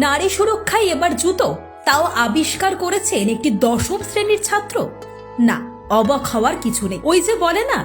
নারী সুরক্ষায় এবার জুতো, তাও আবিষ্কার করেছেন একটি দশম শ্রেণির ছাত্র। না, অবাক হওয়ার কিছু নেই। ওই যে বলে না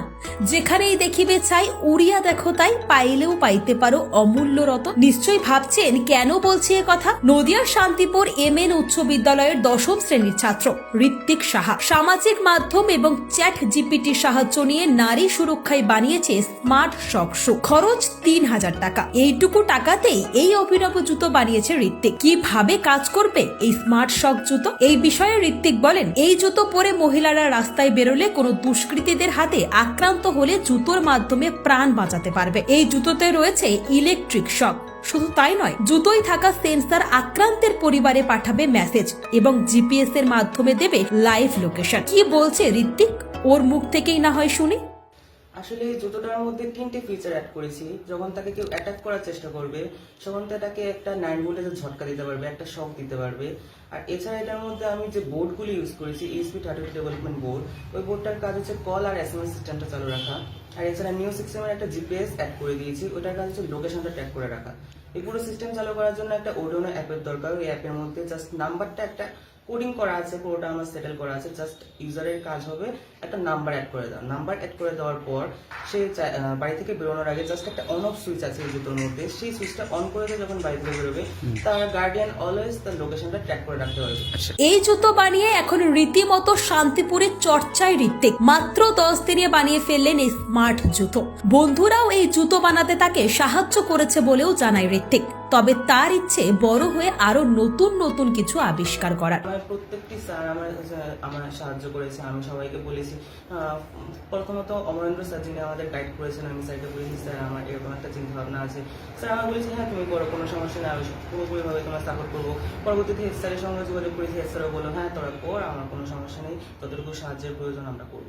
যেখানেই দেখিবে চাই, উড়িয়া দেখো তাই, পাইলেও পাইতে পারো অমূল্য রত নিশ্চয়ই ভাবছেন, কেন বলছি এ কথা? নদিয়ার শান্তিপুর এম এন উচ্চ বিদ্যালয়ের দশম শ্রেণির ছাত্র, ঋত্বিক সাহা। সামাজিক মাধ্যম এবং চ্যাট জিপিটির সাহায্য নিয়ে নারী সুরক্ষায় বানিয়েছে স্মার্ট শক শু। খরচ তিন হাজার টাকা। এইটুকু টাকাতেই এই অভিনব জুতো বানিয়েছে ঋত্বিক। কীভাবে কাজ করবে এই স্মার্ট শক জুতো? এই বিষয়ে ঋত্বিক বলেন, এই জুতো পরে মহিলারা রাস্তায় বেরোলে কোনো দুষ্কৃতীদের হাতে আক্রান্ত হলে জুতোর মাধ্যমে প্রাণ বাঁচাতে পারবে। এই জুতোতে রয়েছে ইলেকট্রিক শক শুধু তাই নয় জুতোই থাকা সেন্সার আক্রান্তের পরিবারে পাঠাবে মেসেজ এবং জিপিএস এর মাধ্যমে দেবে লাইভ লোকেশন কি বলছে ঋত্বিক? ওর মুখ থেকেই না হয় শুনি। আসলে জুতোটার মধ্যে তিনটে ফিচার অ্যাড করেছি। যখন তাকে কেউ অ্যাটাক করার চেষ্টা করবে, তখন তাকে একটা নাইন ভোল্টেজের ঝটকা দিতে পারবে, একটা শক দিতে পারবে। আর এছাড়া এটার মধ্যে আমি যে বোর্ডগুলি ইউজ করেছি ইউএসপি থার্টি ডেভেলপমেন্ট বোর্ড ওই বোর্ডটার কাজ হচ্ছে কল আর এস এম এস সিস্টেমটা চালু রাখা। আর এছাড়া নিউ সিস্টেমের একটা জিপিএস অ্যাড করে দিয়েছি ওটার কাজ হচ্ছে লোকেশনটা ট্র্যাক করে রাখা। এই পুরো সিস্টেম চালু করার জন্য একটা ওডোনো অ্যাপের দরকার, ওই অ্যাপের মধ্যে জাস্ট নাম্বারটা একটা কোডিং করা আছে পুরোটা আমার সেটেল করা আছে জাস্ট ইউজারের কাজ হবে একটা নাম্বার অ্যাড করে দেওয়া নাম্বার অ্যাড করে দেওয়ার পর সে বাড়ি থেকে বেরোনোর আগে জাস্ট একটা অন অফ সুইচ আছে এই জুতোর মধ্যে সেই সুইচটা অন করে দিয়ে যখন বাড়ি থেকে বেরোবে তার গার্ডিয়ান অলওয়েজ তার লোকেশনটা ট্র্যাক করে রাখতে পারবে। এই জুতো বানিয়ে এখন রীতিমতো শান্তিপুরের চর্চায় ঋত্বিক। মাত্র দশ দিনে বানিয়ে ফেললেন এই স্মার্ট জুতো। বন্ধুরাও এই জুতো বানাতে তাকে সাহায্য করেছে বলেও জানায় ঋত্বিক। তবে তার ইচ্ছে বড় হয়ে আরও নতুন নতুন কিছু আবিষ্কার করার। প্রত্যেকটি স্যার আমার আমার সাহায্য করেছে, আমি সবাইকে বলেছি। প্রথমত অমরেন্দ্র স্যার যিনি আমাদের গাইড করেছেন, আমি স্যারকে বলেছি, স্যার, আমার এরকম একটা চিন্তা ভাবনা আছে। স্যার আমার বলেছে হ্যাঁ তুমি করো, কোনো সমস্যা নেই, আমি পুরোপুরিভাবে তোমার সাপোর্ট করব। পরবর্তীতে হেড স্যারের সঙ্গে যোগাযোগ করেছি হেড স্যারও বলল হ্যাঁ তোরা কর, আমার কোনো সমস্যা নেই ততটুকু সাহায্যের প্রয়োজন আমরা করব।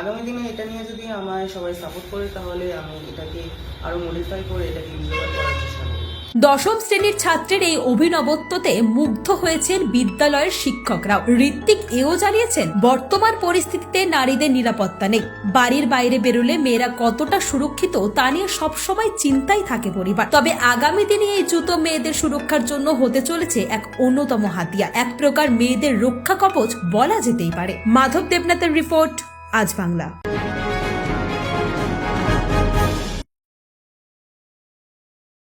আগামী দিনে এটা নিয়ে যদি আমায় সবাই সাপোর্ট করে, তাহলে আমি এটাকে আরও মডিফাই করে, এটাকে ইউজেবল করার দশম শ্রেণির ছাত্রের এই অভিনবত্বতে মুগ্ধ হয়েছেন বিদ্যালয়ের শিক্ষকরাও। ঋত্বিক এও জানিয়েছেন, বর্তমান পরিস্থিতিতে নারীদের নিরাপত্তা নেই। বাড়ির বাইরে বেরোলে মেয়েরা কতটা সুরক্ষিত তা নিয়ে সবসময় চিন্তাই থাকে পরিবার। তবে আগামী দিনে এই জুতো মেয়েদের সুরক্ষার জন্য হতে চলেছে এক অন্যতম হাতিয়ার। এক প্রকার মেয়েদের রক্ষা কবচ বলা যেতেই পারে। মাধব দেবনাথের রিপোর্ট, আজ বাংলা।